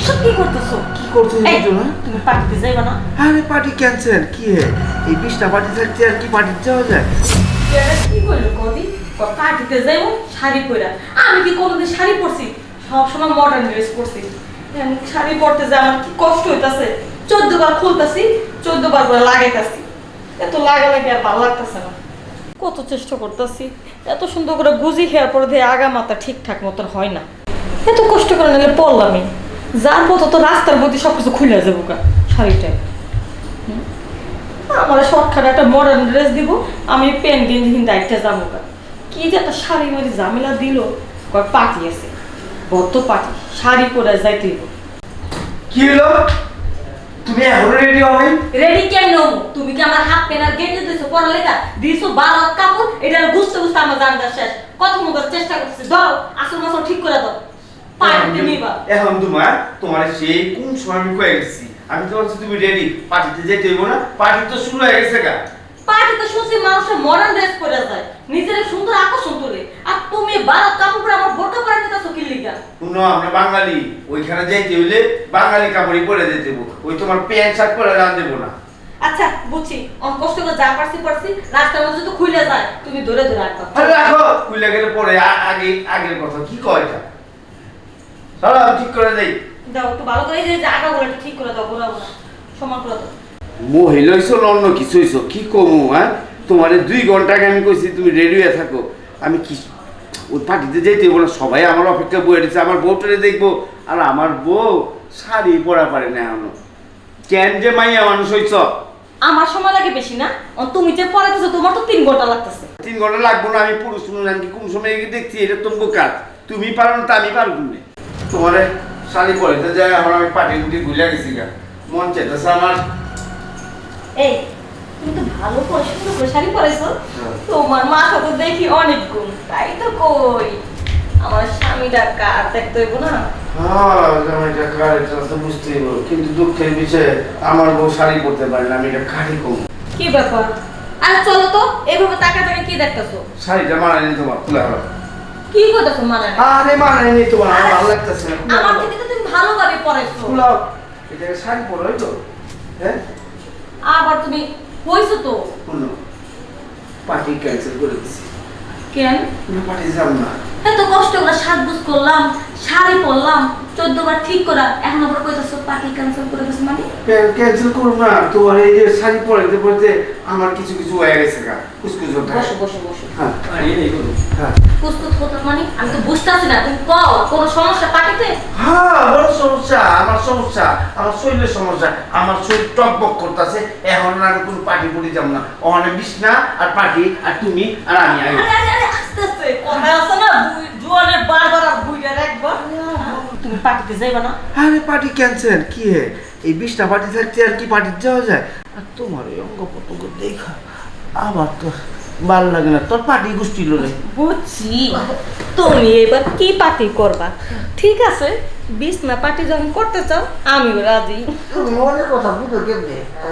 এসব কি করতেছো? কি করছ এই, দুজন হ্যাঁ? তুমি পার্টিতে যাইবা না? আরে পার্টি ক্যান্সেল কি হে এই বিশটা পার্টি থাকতে আর কি পার্টি যাওয়া যায়? কি করল কদি? পার্টিতে যাইবো শাড়ি পরা আমি কি কোনোদিন শাড়ি পরছি? সবসময় মডার্ন ড্রেস পরছি। আমি শাড়ি পরতে যে আমার কি কষ্ট হইতাছে? চোদ্দ বার খুলতাছি চোদ্দ বার করে লাগাইতাছি। এত লাগা লাগে আর ভালো লাগতেছে না। কত চেষ্টা করতেছি। এত সুন্দর করে গুজি খেয়ার পরে দিয়ে আগা মাথা ঠিকঠাক মতন হয় না। এত কষ্ট করে নিলে পড়লামই। যার পথ তো রাস্তার মধ্যে সব কিছু খুলে যাব গা শাড়িটায় আমার শর্টকাট একটা মডার্ন ড্রেস দিব আমি পেন গেঞ্জি কিন্তু একটা যাব। কি যে একটা শাড়ি মারি ঝামেলা দিল। কয় পার্টি আছে। বদ্ধ পার্টি শাড়ি পরে যাইতে হইব। কি হলো তুমি এখনও রেডি হবে রেডি কেন? তুমি কি আমার হাত পেন আর গেঞ্জি দিছো পড়ালেখা দিছো বারো কাপড়? এটা বুঝতে বুঝতে আমার জানটা শেষ। কত চেষ্টা করতেছি দাও আসল মাসল ঠিক করে দাও পার্টিতে নিবা এখন তোমার তোমার সেই কোন সময় আমি কয়ে গেছি? আমি তো বলছি তুমি রেডি পার্টিতে যেতে হইব না? পার্টি তো শুরু হয়ে গেছে গা। পার্টিতে শুনছি মানুষের মডার্ন ড্রেস পরে যায়। নিজের সুন্দর আকর্ষণ তোলে। আর তুমি বারো কাপড় পরে আমার বোরকা পরে নিতেছো কি লিগা? শুনো আমরা বাঙালি। ওইখানে যাইতে হইলে বাঙালি কাপড়ই পরে যেতে হইব। ওই তোমার প্যান্ট শার্ট পরে রান দেবো না। আচ্ছা বুঝছি। অনেক কষ্ট করে যা পারছি পারছি। রাস্তার মধ্যে তো খুলে যায় তুমি ধরে ধরে রাখবা আরে রাখো খুলে গেলে পরে আগে আগের কথা। কি কয় এটা? চলো ঠিক করে দেই। দাও একটু ভালো করে যে আগাগুলো ঠিক করে দাও ঘোরাবো না সমান করে দাও। মহিলা হইছো না অন্য কিছু হইছো? কি কমু হ্যাঁ? তোমার দুই ঘণ্টা আগে আমি কইছি তুমি রেডি হয়ে থাকো। আমি কি ওই পার্টিতে যেতে হইব সবাই আমার অপেক্ষা বয়ে দিচ্ছে আমার বউটারে দেখব। আর আমার বউ শাড়ি পরা পারে না এখনও। কেন যে মাইয়া মানুষ হইছ? আমার সময় লাগে বেশি না? তুমি যে পড়াইতেছো তোমার তো তিন ঘণ্টা লাগতেছে। তিন ঘণ্টা লাগবো না আমি পুরুষ মানুষ আমি কি কোন সময় দেখছি এটা তোমার কাজ। তুমি পারো না তা আমি পারব না। তোমার শাড়ি পরে যায় এখন আমি পার্টি গুটি ভুলে গেছি গা। মন চেতেছে আমার। এই তুমি তো ভালো সুন্দর করে শাড়ি পরাইছো হ্যাঁ। তোমার মাথা তো দেখি অনেক গুণ তাই তো কই? আমার স্বামীটা কার দেখতে হইব না? হ্যাঁ জামাইটা কার এটা তো বুঝতেই পারো কিন্তু দুঃখের বিষয়ে আমার বউ শাড়ি পরতে পারে না আমি এটা কারি কম কি ব্যাপার? আর চলো তো এইভাবে তাকা তাকা কি দেখতেছো? শাড়িটা মানায়নি তোমার খুলে হলো। কি করতেছো মানে? আরে মানায়নি তোমার আমার ভালো লাগতেছে আমার। থেকে তো তুমি ভালোভাবে পড়াইছো। খুলাও এটা শাড়ি পরোই তো। হ্যাঁ? আবার তুমি হইছো তো? শুনো পার্টি ক্যান্সেল করে দিছি। কেন? কোনো পার্টি যাব না। এত কষ্ট করে সাজগুজ করলাম শাড়ি পরলাম চোদ্দ বার ঠিক করা এখন আবার কইতাছো পার্টি ক্যান্সেল করে দিছো মানে? ক্যান্সেল করো না? তোমার এই যে শাড়ি পরতে পরতে আমার কিছু কিছু হয়ে গেছে গা কুচকুচ হতে বসো বসো বসো। হ্যাঁ। এই হ্যাঁ কুসকুস হতো মানে? আমি তো বুঝতেছি না তুমি কও কোনো সমস্যা পার্টিতে? হ্যাঁ বড় সমস্যা আমার সমস্যা আমার শরীরের সমস্যা আমার শরীর টকবক করতেছে এখন আর কোনো পার্টি পুটি যাব না। ওখানে বিছনা আর পার্টি আর তুমি আর আমি আই আস্তে আস্তে কথা আছে না? জোয়ানের বারবার আর বুইরা রাখবা তুমি পার্টিতে যাইবা না? আরে পার্টি ক্যান্সেল কি হে? এই বিছনা পার্টি থাকতে আর কি পার্টি যাওয়া যায়? আর তোমার এই অঙ্গ প্রত্যঙ্গ দেখা আমার তো ভালো লাগে না। তোর পার্টি গোষ্ঠী লোলে বুঝছি। তুমি এবার কি পার্টি করবা? ঠিক আছে বিছনা পার্টি যখন করতে চাও আমিও রাজি। মনের কথা বুঝো কেমনে?